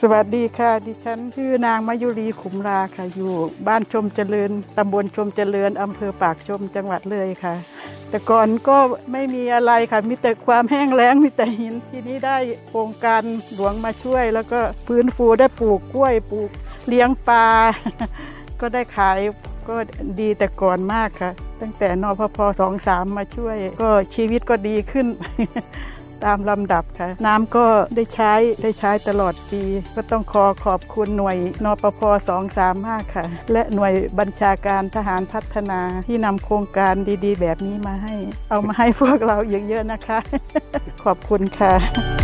สวัสดีค่ะ ดิฉันชื่อนางมายุรีขุมราค่ะ อยู่บ้านชมเจริญตำบลชมเจริญอำเภอปากชมจังหวัดเลยค่ะ แต่ก่อนก็ไม่มีอะไรค่ะ มีแต่ความแห้งแล้งมีแต่หินทีนี้ได้โครงการหลวงมาช่วย แล้วก็ฟื้นฟูได้ปลูกกล้วยปลูกเลี้ยงปลา ก็ได้ขายก็ดีแต่ก่อนมากค่ะ ตั้งแต่นพพสองสามมาช่วย ก็ชีวิตก็ดีขึ้น ตามลำดับค่ะ น้ำก็ได้ใช้ได้ใช้ตลอดปี ก็ต้องขอขอบคุณหน่วยนปพสองสามมากค่ะ และหน่วยบัญชาการทหารพัฒนาที่นำโครงการดีๆ แบบนี้มาให้ เอามาให้พวกเราเยอะๆนะคะ ขอบคุณค่ะ